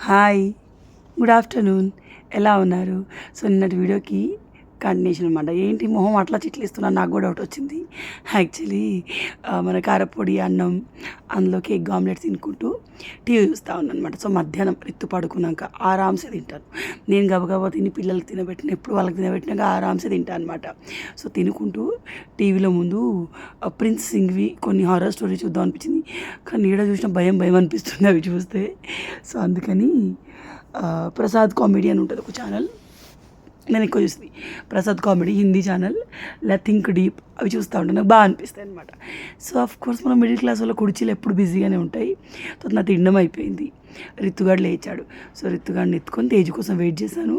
Hi good afternoon. ఎలా ఉన్నారు? So నిన్నటి వీడియోకి కండిషన్ అనమాట ఏంటి మొహం అట్లా చిట్లిస్తున్నా నాకు కూడా డౌట్ వచ్చింది. యాక్చువల్లీ మన కారపొడి అన్నం అందులోకి ఎగ్ ఆమ్లెట్ తినుకుంటూ టీవీ చూస్తూ ఉన్నాను అనమాట సో మధ్యాహ్నం ఎత్తు పడుకున్నాక ఆరామ్సే తింటాను. నేను గబగబా తిని పిల్లలకి తినబెట్టిన ఎప్పుడు వాళ్ళకి తినబెట్టినాక ఆరామ్సే తింటాను అనమాట సో తినుకుంటూ టీవీలో ముందు ప్రిన్స్ సింగ్వి కొన్ని హారర్ స్టోరీ చూద్దాం అనిపించింది. కానీ ఈడ చూసిన భయం భయం అనిపిస్తుంది అవి చూస్తే. సో అందుకని ప్రసాద్ కామెడీ అని ఉంటుంది ఒక ఛానల్ నేను ఎక్కువ చూసింది ప్రసాద్ కామెడీ హిందీ ఛానల్ లేదా థింక్ డీప్ అవి చూస్తూ ఉంటాను నాకు బాగా అనిపిస్తాయి అనమాట సో ఆఫ్ కోర్స్ మనం మిడిల్ క్లాస్ వాళ్ళ కుర్చీలు ఎప్పుడు బిజీగానే ఉంటాయి. తర్వాత నా తిండం అయిపోయింది. రిత్తుగాడు లేచాడు. సో రిత్తుగాడిని ఎత్తుకొని తేజ్ కోసం వెయిట్ చేశాను.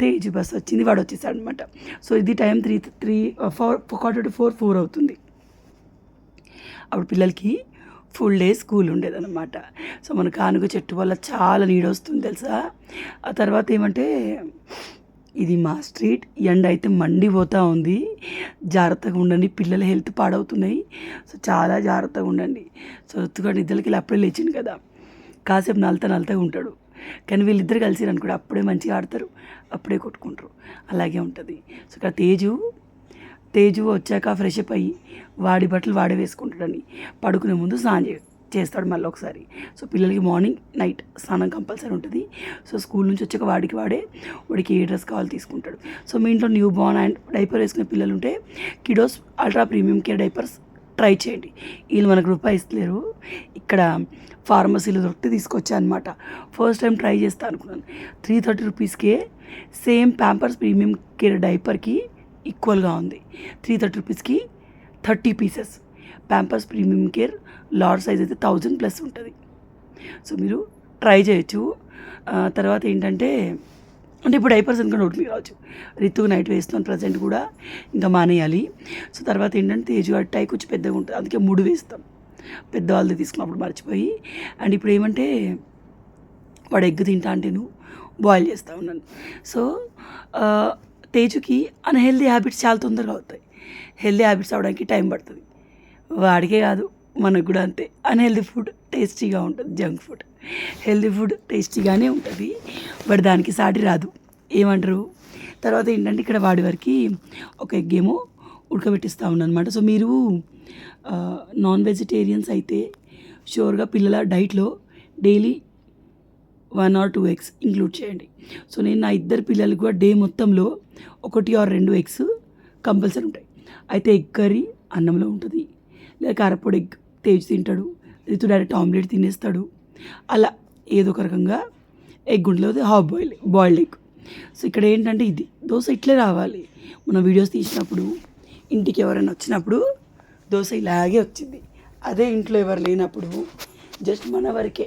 తేజ్ బస్ వచ్చింది వాడు వచ్చేసాడు అనమాట సో ఇది time three three four quarter to four four అవుతుంది. అప్పుడు పిల్లలకి ఫుల్ డే స్కూల్ ఉండేదన్నమాట. సో మన కానుక చెట్టు వల్ల చాలా నీడ వస్తుంది తెలుసా? ఆ తర్వాత ఏమంటే ఇది మా స్ట్రీట్. ఎండ అయితే మండిపోతూ ఉంది. జాగ్రత్తగా ఉండండి. పిల్లల హెల్త్ పాడవుతున్నాయి. సో చాలా జాగ్రత్తగా ఉండండి. సో ఎత్తుకొని ఇద్దరికి వెళ్ళి అప్పుడే లేచింది కదా. కాసేపు నలత నలతగా ఉంటాడు. కానీ వీళ్ళిద్దరు కలిసి అనుకోడు అప్పుడే మంచిగా ఆడతారు. అప్పుడే కొట్టుకుంటారు. అలాగే ఉంటుంది. సో ఇక్కడ తేజు తేజు వచ్చాక ఫ్రెష్ అప్ అయ్యి వాడి బట్టలు వాడే వేసుకుంటాడని. పడుకునే ముందు స్నానం చే చేస్తాడు మళ్ళీ ఒకసారి. సో పిల్లలకి మార్నింగ్ నైట్ స్నానం కంపల్సరీ ఉంటుంది. సో స్కూల్ నుంచి వచ్చాక వాడికి వాడే వాడికి ఏ డ్రెస్ కావాలి తీసుకుంటాడు. సో మీ ఇంట్లో న్యూ బార్న్ అండ్ డైపర్ వేసుకునే పిల్లలు ఉంటే Kidos ultra premium care diapers try చేయండి. వీళ్ళు మనకు రూపాయి ఇస్తలేరు. ఇక్కడ ఫార్మసీలో దొరికితే తీసుకొచ్చా అనమాట ఫస్ట్ టైం ట్రై చేస్తా అనుకున్నాను. త్రీ థర్టీ రూపీస్కే సేమ్ ప్యాంపర్స్ ప్రీమియం కేర్ డైపర్కి ఈక్వల్గా ఉంది. త్రీ థర్టీ రూపీస్కి thirty pieces Pampers premium care large size అయితే థౌజండ్ ప్లస్ ఉంటుంది. సో మీరు ట్రై చేయొచ్చు. తర్వాత ఏంటంటే అంటే ఇప్పుడు డైపర్స్ ఎందుకంటే ఒకటి మీకు రావచ్చు రితుకు నైట్ వేస్తున్నాను ప్రజెంట్ కూడా ఇంకా మానేయాలి. సో తర్వాత ఏంటంటే తేజు గారి కొంచెం పెద్దగా ఉంటుంది. అందుకే ముడి వేస్తాం. పెద్దవాళ్ళది తీసుకున్నప్పుడు మర్చిపోయి. అండ్ ఇప్పుడు ఏమంటే వాడు ఎగ్ తింటా అంటే నువ్వు బాయిల్ చేస్తూ ఉన్నాను. సో తేజుకి అన్హెల్దీ హ్యాబిట్స్ చాలా తొందరగా అవుతాయి. హెల్దీ హ్యాబిట్స్ అవడానికి టైం పడుతుంది. వాడికే కాదు. మనకు కూడా అంతే. అన్హెల్దీ ఫుడ్ టేస్టీగా ఉంటుంది జంక్ ఫుడ్ హెల్దీ ఫుడ్ టేస్టీగానే ఉంటుంది బట్ దానికి సాటి రాదు. ఏమంటారు? తర్వాత ఏంటంటే ఇక్కడ వాడి వరకు ఒక ఎగ్ ఏమో ఉడకబెట్టిస్తూ అనమాట సో మీరు నాన్ వెజిటేరియన్స్ అయితే షూర్గా పిల్లల డైట్లో daily one or two eggs include చేయండి. సో నేను నా ఇద్దరు పిల్లలకు కూడా డే మొత్తంలో ఒకటి ఆర్ రెండు ఎగ్స్ కంపల్సరీ ఉంటాయి. అయితే ఎగ్ కర్రీ అన్నంలో ఉంటుంది. లేదా కారపొడి ఎగ్ తేజ్ తింటాడు రితు డైరెక్ట్ ఆమ్లెట్ తినేస్తాడు. అలా ఏదో ఒక రకంగా ఎగ్ ఉంటుంది half boil boiled egg. So ఇక్కడ ఏంటంటే ఇది దోశ ఇట్లే రావాలి. మన వీడియోస్ తీసినప్పుడు ఇంటికి ఎవరైనా వచ్చినప్పుడు దోశ ఇలాగే వచ్చింది. అదే ఇంట్లో ఎవరు లేనప్పుడు జస్ట్ మన వరకే.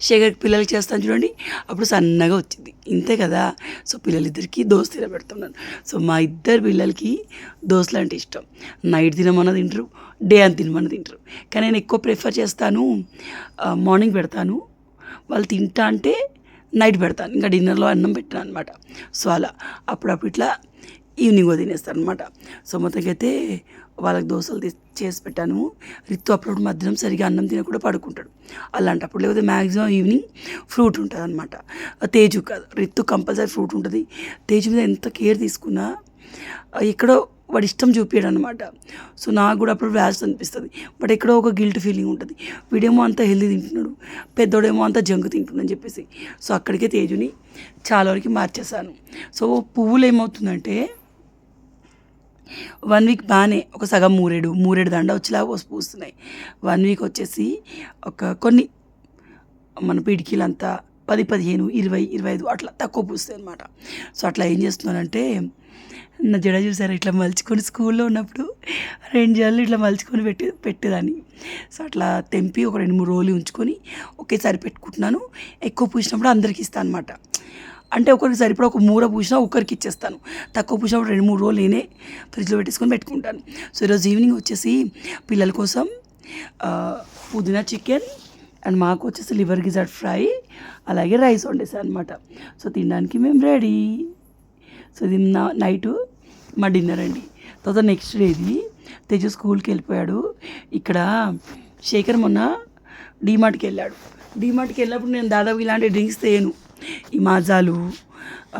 షేగర్ పిల్లలకి చేస్తాను చూడండి. అప్పుడు సన్నగా వచ్చింది. ఇంతే కదా? సో పిల్లలిద్దరికీ దోశ తినబెడుతున్నాను సో మా ఇద్దరు పిల్లలకి దోశలు అంటే ఇష్టం. నైట్ తినమన్న తింటారు డే అని తినమన్న తింటారు. కానీ నేను ఎక్కువ ప్రిఫర్ చేస్తాను మార్నింగ్ పెడతాను. వాళ్ళు తింటా అంటే నైట్ పెడతాను. ఇంకా డిన్నర్లో అన్నం పెట్టాను అనమాట సో అలా అప్పుడప్పుడు ఇట్లా ఈవినింగ్ తినేస్తాను అనమాట సో మొత్తంకైతే వాళ్ళకి దోశలు తీసి చేసి పెట్టాను. రిత్తు అప్పుడప్పుడు మధ్యాహ్నం సరిగా అన్నం తినకుండా పడుకుంటాడు. అలాంటప్పుడు లేకపోతే మ్యాక్సిమం ఈవినింగ్ ఫ్రూట్ ఉంటుంది అనమాట తేజు కాదు రిత్తు కంపల్సరీ ఫ్రూట్ ఉంటుంది. తేజు మీద ఎంత కేర్ తీసుకున్నా ఎక్కడో వాడు ఇష్టం చూపించాడు అనమాట సో నాకు కూడా అప్పుడు వ్యాస్ అనిపిస్తుంది. బట్ ఎక్కడో ఒక గిల్ట్ ఫీలింగ్ ఉంటుంది. వీడేమో అంత హెల్దీ తింటున్నాడు. పెద్దోడేమో అంత జంక్ తింటుందని చెప్పేసి. సో అక్కడికే తేజుని చాలా వరకు మార్చేశాను. సో పువ్వులు ఏమవుతుందంటే వన్ వీక్ బాగానే ఒక సగం మూరేడు మూరేడు దండ వచ్చేలాగా పోసి పూస్తున్నాయి. వన్ వీక్ వచ్చేసి ఒక కొన్ని మన పిడికిలంతా పది పదిహేను ఇరవై ఇరవై ఐదు అట్లా తక్కువ పూస్తాయి అనమాట సో అట్లా ఏం చేస్తున్నానంటే నా జడ చూసారు ఇట్లా మలుచుకొని స్కూల్లో ఉన్నప్పుడు రెండు జడలు ఇట్లా మలుచుకొని పెట్టి పెట్టేదాన్ని. సో అట్లా తెంపి ఒక రెండు మూడు రోజులు ఉంచుకొని ఒకేసారి పెట్టుకుంటున్నాను. ఎక్కువ పూసినప్పుడు అందరికి ఇస్తాను అనమాట అంటే ఒకరికి సరిపడా ఒక మూర పూసినా ఒకరికి ఇచ్చేస్తాను. తక్కువ పూసినప్పుడు రెండు మూడు రోజులు నేనే ఫ్రిడ్జ్లో పెట్టేసుకొని పెట్టుకుంటాను. సో ఈరోజు ఈవినింగ్ వచ్చేసి పిల్లల కోసం పుదీనా చికెన్ అండ్ మాకు వచ్చేసి లివర్ గిజార్డ్ ఫ్రై అలాగే రైస్ వండేసాను అనమాట సో తినడానికి మేము రెడీ. సో ఇది నా నైటు మా డిన్నర్ అండి. తర్వాత నెక్స్ట్ డే ఇది తేజు స్కూల్కి వెళ్ళిపోయాడు. ఇక్కడ శేఖర్ మొన్న డీమార్ట్కి వెళ్ళాడు. డీమార్ట్కి వెళ్ళినప్పుడు నేను దాదాపు ఇలాంటి డ్రింక్స్ తేను. ఈ మాజాలు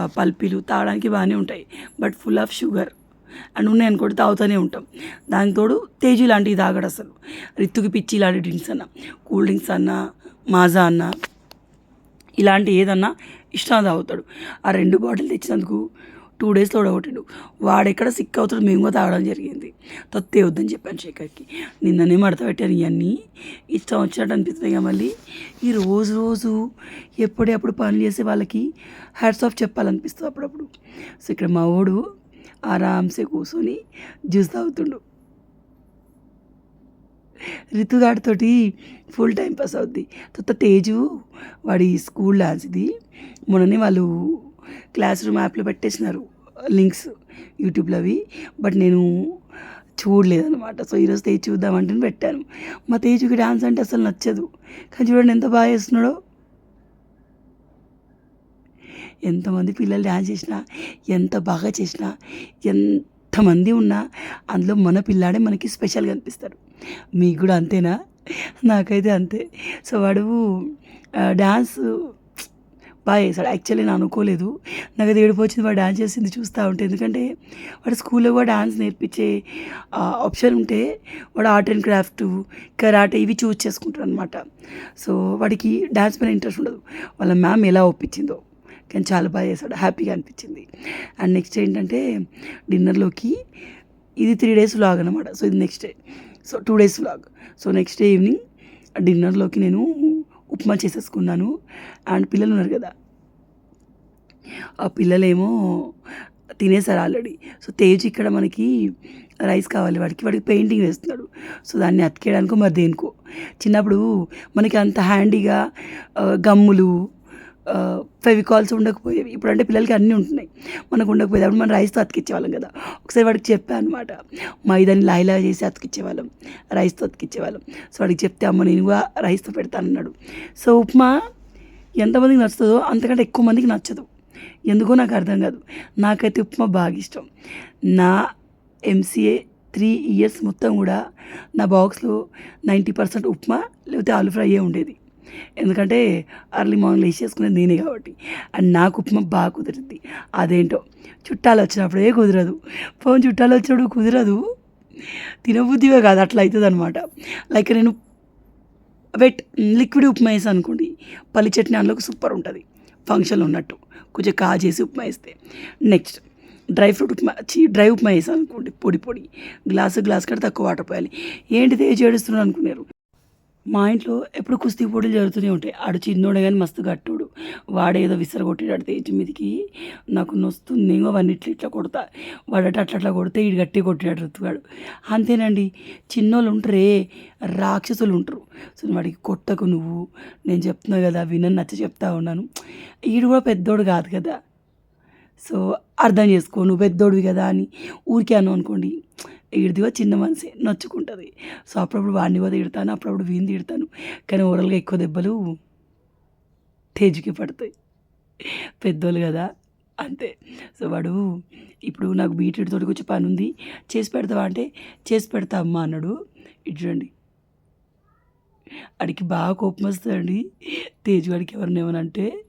పల్పీలు తాగడానికి బాగానే ఉంటాయి. But full of sugar. And ఉన్నాయి అనుకోండి తాగుతూనే ఉంటాం. దానికి తోడు తేజు లాంటివి తాగడు అసలు. రిత్తుకి పిచ్చి ఇలాంటి డ్రింక్స్ అన్న కూల్ డ్రింక్స్ అన్న మాజా అన్న ఇలాంటి ఏదన్నా ఇష్టం తాగుతాడు. ఆ రెండు బాటిల్ తెచ్చినందుకు టూ డేస్లో ఓడగొట్టాడు. వాడెక్కడ సిక్ అవుతాడు మేము కూడా తాగడం జరిగింది. తొత్తే వద్దని చెప్పాను శేఖర్కి. నిన్ననే మడత పెట్టాను ఇవన్నీ ఇష్టం వచ్చినట్టు అనిపిస్తుంది ఇక మళ్ళీ. ఈ రోజు రోజు ఎప్పుడప్పుడు పనులు చేసే వాళ్ళకి హ్యాట్స్ ఆఫ్ చెప్పాలనిపిస్తుంది అప్పుడప్పుడు. సో ఇక్కడ మా వాడు ఆరామ్సే కూర్చొని జ్యూస్ తాగుతుండు. రితుగాడితోటి ఫుల్ టైం పాస్ అవుద్ది. తర్వాత తేజు వాడి స్కూల్ డాన్స్ ఇది మొన్ననే వాళ్ళు క్లాస్ రూమ్ యాప్లో పెట్టేసినారు. లింక్స్ యూట్యూబ్లో అవి. బట్ నేను చూడలేదన్నమాట. సో ఈరోజు తేజ్ చూద్దామంటే పెట్టాను. మా తేజుకి డాన్స్ అంటే అసలు నచ్చదు. కానీ చూడండి ఎంత బాగా చేస్తున్నాడో. ఎంతమంది పిల్లలు డ్యాన్స్ చేసినా ఎంత బాగా చేసినా ఎంతమంది ఉన్నా అందులో మన పిల్లాడే మనకి స్పెషల్గా అనిపిస్తాడు. మీకు కూడా అంతేనా? నాకైతే అంతే. సో వాడు డ్యాన్స్ బాగా చేశాడు యాక్చువల్లీ నేను అనుకోలేదు. నాకు అది ఏడుపు వచ్చింది వాడు డాన్స్ చేసింది చూస్తూ ఉంటే. ఎందుకంటే వాడు స్కూల్లో కూడా డాన్స్ నేర్పించే ఆప్షన్ ఉంటే వాడు ఆర్ట్ అండ్ క్రాఫ్ట్ కరాటే ఇవి చూస్ చేసుకుంటాడు అనమాట సో వాడికి డ్యాన్స్ పైన ఇంట్రెస్ట్ ఉండదు. వాళ్ళ మ్యామ్ ఎలా ఒప్పించిందో. కానీ చాలా బాగా చేశాడు. హ్యాపీగా అనిపించింది. అండ్ నెక్స్ట్ ఏంటంటే డిన్నర్లోకి ఇది త్రీ డేస్ వ్లాగ్ అనమాట సో ఇది next day so two days vlog so next day evening డిన్నర్లోకి నేను ఉప్మా చేసేసుకున్నాను. అండ్ పిల్లలు ఉన్నారు కదా. ఆ పిల్లలేమో తినేసారు ఆల్రెడీ. సో తేజ్ ఇక్కడ మనకి రైస్ కావాలి. వాడికి వాడికి పెయింటింగ్ వేస్తున్నాడు. సో దాన్ని అతికేయడానికో మరి దేనికో. చిన్నప్పుడు మనకి అంత హ్యాండీగా గమ్ములు ఫెవికాల్స్ ఉండకపోయేవి. ఇప్పుడు అంటే పిల్లలకి అన్నీ ఉంటున్నాయి. మనకు ఉండకపోయేది. అప్పుడు మనం రైస్తో అతికిచ్చేవాళ్ళం కదా. ఒకసారి వాడికి చెప్పా అనమాట మైదాని లాయిలా చేసి అతికిచ్చేవాళ్ళం. రైస్తో అతికిచ్చేవాళ్ళం. సో వాడికి చెప్తే అమ్మ నేను కూడా రైస్తో పెడతానన్నాడు సో ఉప్మా ఎంతమందికి నచ్చుతుందో అంతకంటే ఎక్కువ మందికి నచ్చదు. ఎందుకో నాకు అర్థం కాదు. నాకైతే ఉప్మా బాగా ఇష్టం. నా ఎంసీఏ త్రీ ఇయర్స్ మొత్తం కూడా నా బాక్స్లో నైంటీ పర్సెంట్ ఉప్మా లేకపోతే ఆలు ఫ్రైయే ఉండేది. ఎందుకంటే అర్లీ మార్నింగ్ లేచి చేసుకునేది నేనే కాబట్టి. అండ్ నాకు ఉప్మా బాగా కుదురుద్ది. అదేంటో? చుట్టాలు వచ్చినప్పుడే కుదరదు. ఫోన్ చుట్టాలు వచ్చినప్పుడు కుదరదు. తినబుద్ధివే కాదు. అట్లా అవుతుంది అనమాట లైక్ నేను వెట్ లిక్విడ్ ఉప్మా వేసాను అనుకోండి పల్లి చట్నీ అందులోకి సూపర్ ఉంటుంది. ఫంక్షన్లో ఉన్నట్టు. కొంచెం కాజేసి ఉప్మా వేస్తే. నెక్స్ట్ డ్రై ఫ్రూట్ ఉప్మా చీ డ్రై ఉప్మా వేసాను అనుకోండి పొడి పొడి. గ్లాసు గ్లాస్ కంటే తక్కువ వాటర్ పోయాలి. ఏంటి తేజ్ ఏడుస్తున్నాడు అనుకున్నారు. మా ఇంట్లో ఎప్పుడు కుస్తీ పోటీలు జరుగుతూనే ఉంటాయి. ఆడు చిన్నోడే కానీ మస్తు గట్టుడు. వాడేదో విసరగొట్టాడు తేజ్ మీదకి నాకు నొస్తుంది నేను అవన్నీ ఇట్లా ఇట్లా కొడతా. వాడట అట్లా అట్లా కొడితే ఈడు గట్టి కొట్టాడు రుతుగాడు అంతేనండి. చిన్నోళ్ళు ఉంటారే రాక్షసులు ఉంటారు. సో వాడికి కొట్టకు నువ్వు. నేను చెప్తున్నా కదా వినని నచ్చ చెప్తా ఉన్నాను. ఈడు కూడా పెద్దోడు కాదు కదా. సో అర్థం చేసుకో నువ్వు పెద్దోడివి కదా అని. ఊరికే అనుకోండి. ఈడిదివో చిన్న మనసే నొచ్చుకుంటుంది. సో అప్పుడప్పుడు వాడిని కూడా తిడతాను అప్పుడప్పుడు వీని తిడతాను. కానీ ఓవరాల్గా ఎక్కువ దెబ్బలు తేజుకి పడతాయి. పెద్దోళ్ళు కదా అంతే. సో వాడు ఇప్పుడు నాకు బీట్రూట్ తోటి వచ్చి పని ఉంది చేసి పెడతావా అంటే చేసి పెడతా అమ్మ అన్నాడు. ఇటు చూడండి. అడికి బాగా కోపం వస్తుందండి. తేజు వాడికి ఎవరిని ఏమనంటే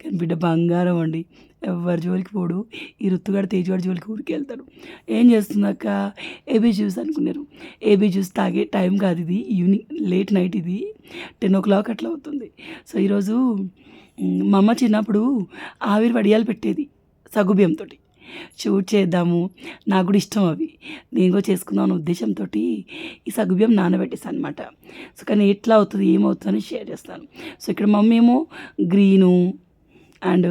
కానీ బిడ్డ బంగారం అండి. ఎవరి జోలికి పోడు. ఈ రుత్తుగాడు తేజుగాడి జోలికి ఊరికి వెళ్తాడు. ఏం చేస్తున్నాక ఏబీ జ్యూస్ అనుకున్నారు. ఏబీ జ్యూస్ తాగే టైం కాదు ఇది. ఈవినింగ్ లేట్ నైట్ ఇది. టెన్ ఓ క్లాక్ అట్లా అవుతుంది. సో ఈరోజు మా అమ్మ చిన్నప్పుడు ఆవిరి వడియాలు పెట్టేది సగుబియ్యంతో షూట్ చేద్దాము. నాకు కూడా ఇష్టం అవి. నేను కూడా చేసుకుందాం అనే ఉద్దేశంతో ఈ సగుబియ్యం నానబెట్టేసాను అనమాట సో కానీ ఎట్లా అవుతుంది ఏమవుతుంది అని షేర్ చేస్తాను. సో ఇక్కడ మమ్మీ ఏమో green and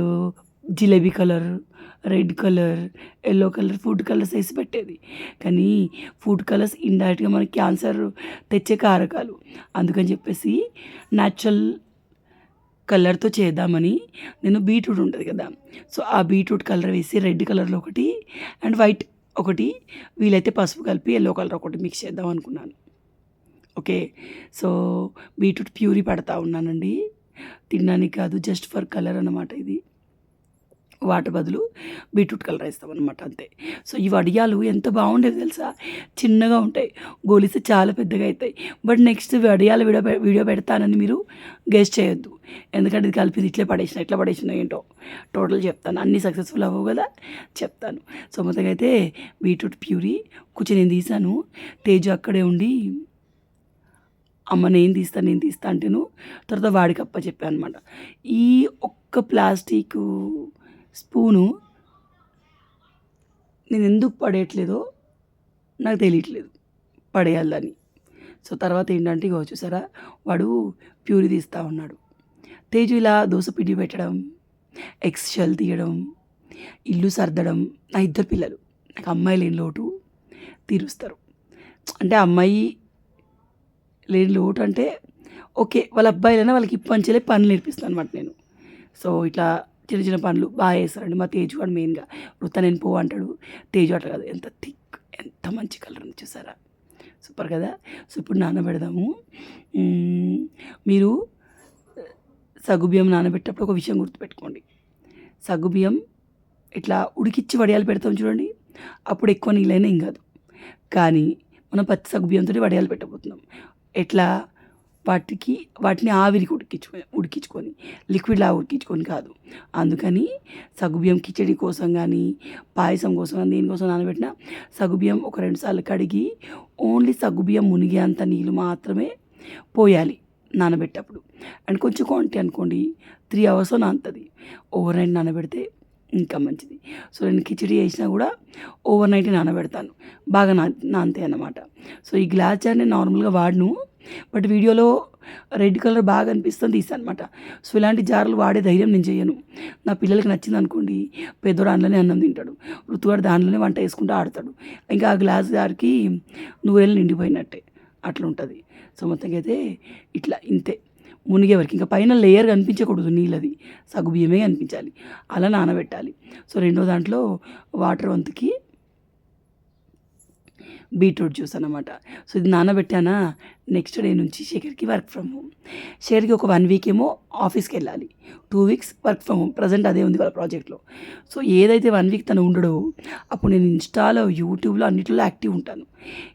jalebi colour red colour yellow colour food colours వేసి పెట్టేది. కానీ ఫుడ్ కలర్స్ ఇండైరెక్ట్గా మనకి క్యాన్సర్ తెచ్చే కారకాలు. అందుకని చెప్పేసి న్యాచురల్ కలర్తో చేద్దామని నేను బీట్రూట్ ఉంటుంది కదా. సో ఆ బీట్రూట్ కలర్ వేసి రెడ్ కలర్లో ఒకటి అండ్ వైట్ ఒకటి వీలైతే పసుపు కలిపి ఎల్లో కలర్ ఒకటి మిక్స్ చేద్దాం అనుకున్నాను. ఓకే? సో బీట్రూట్ ప్యూరీ పెడతా ఉన్నానండి. తినడానికి కాదు జస్ట్ ఫర్ కలర్ అనమాట ఇది. వాటర్ బదులు బీట్రూట్ కలర్ వేస్తాం అనమాట అంతే. సో ఈ వడియాలు ఎంత బాగుండేవి తెలుసా? చిన్నగా ఉంటాయి గోలిస్తే చాలా పెద్దగా అవుతాయి బట్ నెక్స్ట్ వడియాల వీడియో వీడియో పెడతానని మీరు గెస్ట్ చేయొద్దు. ఎందుకంటే ఇది కలిపి ఇట్లే పడేసిన ఎట్లా పడేసిన ఏంటో. టోటల్ చెప్తాను. అన్నీ సక్సెస్ఫుల్ అవ్వవు కదా? చెప్తాను. సో మొత్తంగా అయితే బీట్రూట్ ప్యూరీ. కూర్చొని నేను తీసాను. తేజు అక్కడే ఉండి అమ్మ నేను తీస్తా నేను తీస్తా అంటేను తర్వాత వాడికి అప్ప చెప్పాను అనమాట ఈ ఒక్క ప్లాస్టిక్ స్పూను నేను ఎందుకు పడేయట్లేదో నాకు తెలియట్లేదు పడేయాలని సో తర్వాత ఏంటంటే ఇక చూసారా? వాడు ప్యూరి తీస్తూ ఉన్నాడు. తేజు ఇలా దోశ పిండి పెట్టడం ఎక్స్ షెల్ తీయడం ఇల్లు సర్దడం నా ఇద్దరు పిల్లలు. నాకు అమ్మాయి లేని లోటు తీరుస్తారు. అంటే అమ్మాయి లేని లోటు అంటే ఓకే వాళ్ళ అబ్బాయిలైనా వాళ్ళకి ఇప్పంచలే పనులు నేర్పిస్తాను అనమాట నేను. సో ఇట్లా చిన్న చిన్న పనులు బాగా చేస్తారండి మా తేజు వాడు మెయిన్గా వృత్త నేను పో అంటాడు. తేజు అట్లా కాదు. ఎంత థిక్ ఎంత మంచి కలర్ ఉంది చూసారా? సూపర్ కదా? సో ఇప్పుడు నానబెడదాము మీరు సగ్గుబియ్యం నానబెట్టేటప్పుడు ఒక విషయం గుర్తుపెట్టుకోండి. సగ్గుబియ్యం ఇట్లా ఉడికిచ్చి వడియాలు పెడతాం చూడండి. అప్పుడు ఎక్కువ నీళ్ళైనా ఏం కాదు. కానీ మనం పచ్చి సగ్గుబియ్యంతో వడియాలు పెట్టబోతున్నాం. ఎట్లా? వాటికి వాటిని ఆవిరికి ఉడికించుకొని ఉడికించుకొని లిక్విడ్లా ఉడికించుకొని కాదు. అందుకని సగ్గుబియ్యం కిచడి కోసం కానీ పాయసం కోసం కానీ దేనికోసం నానబెట్టిన సగ్గుబియ్యం ఒక రెండు సార్లు కడిగి ఓన్లీ సగ్గుబియ్యం మునిగేంత నీళ్ళు మాత్రమే పోయాలి నానబెట్టేటప్పుడు. అండ్ కొంచెం క్వాంటిటీ అనుకోండి త్రీ అవర్స్ నానుతుంది. ఓవర్ నైట్ నానబెడితే ఇంకా మంచిది. సో నేను కిచడి చేసినా కూడా ఓవర్ నైట్ నానబెడతాను. బాగా నా నానతాయి అన్నమాట. సో ఈ గ్లాస్ జార్ నేను నార్మల్గా వాడను. బట్ వీడియోలో రెడ్ కలర్ బాగా అనిపిస్తుంది తీస్తాను అనమాట సో ఇలాంటి జార్లు వాడే ధైర్యం నేను చేయను. నా పిల్లలకి నచ్చింది అనుకోండి పెద్దోడు దాంట్లోనే అన్నం తింటాడు ఋతువాడు దానిలోనే వంట వేసుకుంటూ ఆడతాడు. ఇంకా ఆ గ్లాస్ జార్కి నువ్వేళ్ళు నిండిపోయినట్టే అట్లా ఉంటుంది. సో మొత్తంగా అయితే ఇట్లా ఇంతే. మునిగే వరకు ఇంకా పైన లేయర్ కనిపించకూడదు నీళ్ళది. సగ్గు బియ్యమే కనిపించాలి. అలా నానబెట్టాలి. సో రెండో దాంట్లో వాటర్ వంతుకి బీట్రూట్ జ్యూస్ అనమాట సో ఇది నానబెట్టానా? నెక్స్ట్ డే నుంచి శేఖర్కి వర్క్ ఫ్రమ్ హోమ్. శేఖర్కి ఒక వన్ వీక్ ఏమో ఆఫీస్కి వెళ్ళాలి. Two weeks work from home. Present అదే ఉంది వాళ్ళ ప్రాజెక్ట్లో. సో ఏదైతే వన్ వీక్ తను ఉండడో అప్పుడు నేను ఇన్స్టాలో యూట్యూబ్లో అన్నిటిలో యాక్టివ్ ఉంటాను.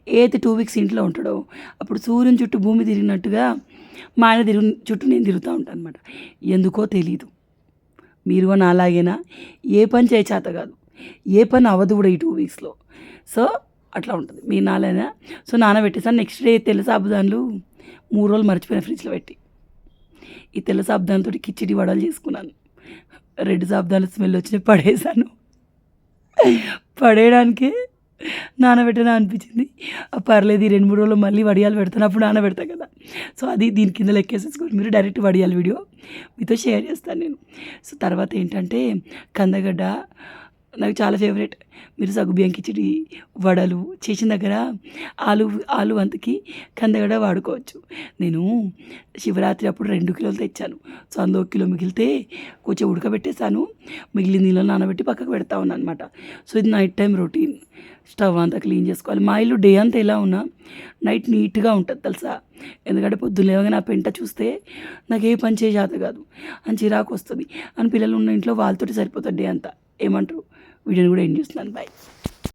ఏదైతే టూ వీక్స్ ఇంట్లో ఉంటాడో అప్పుడు సూర్యుని చుట్టూ భూమి తిరిగినట్టుగా మా ఆయన తిరుగు చుట్టూ నేను తిరుగుతూ ఉంటాను అనమాట ఎందుకో తెలియదు మీరు కూడా నాలాగేనా ఏ పని చేయ చేత కాదు. ఏ పని అవ్వదు కూడా ఈ టూ వీక్స్లో. సో అట్లా ఉంటుంది. మీ నాలైనా. సో నానబెట్టేసాను. నెక్స్ట్ డే తెల్ల సాబుదాన్లు మూడు రోజులు మర్చిపోయిన ఫ్రిడ్జ్లో పెట్టి. ఈ తెల్ల సాబుదానితో కిచిడి వడలు చేసుకున్నాను. రెడ్ సాబుదాన్లు స్మెల్ వచ్చి పడేసాను. పడేయడానికే నానబెట్టనా అనిపించింది. పర్లేదు ఈ రెండు మూడు రోజులు మళ్ళీ వడియాలు పెడతాను. అప్పుడు నానబెడతా కదా. సో అది దీని కింద లెక్కేసేసుకొని మీరు డైరెక్ట్ వడియాల వీడియో మీతో షేర్ చేస్తాను నేను. సో తర్వాత ఏంటంటే కందగడ్డ నాకు చాలా ఫేవరెట్ మీరు సగ్గుబియ్యం కిచిడి వడలు చేసిన దగ్గర ఆలు ఆలు వంతకి కందగడ వాడుకోవచ్చు. నేను శివరాత్రి అప్పుడు రెండు కిలోలు తెచ్చాను. సో అందులో ఒక కిలో మిగిలితే కొంచెం ఉడకబెట్టేశాను. మిగిలిన నీళ్ళు నానబెట్టి పక్కకు పెడతా ఉన్నాను అనమాట సో ఇది నైట్ టైం రొటీన్ స్టవ్ అంతా క్లీన్ చేసుకోవాలి. మా ఇల్లు డే అంతా ఎలా ఉన్నా నైట్ నీట్గా ఉంటుంది తెలుసా? ఎందుకంటే పొద్దున్న లేవగా నా పెంట చూస్తే నాకు ఏ పని చేయ కాదు. అని చిరాకు వస్తుంది. అని పిల్లలు ఉన్న ఇంట్లో వాళ్ళతోటి సరిపోతుంది డే అంతా. ఏమంటారు? వీడియోని కూడా ఏం చేస్తున్నాను బాయ్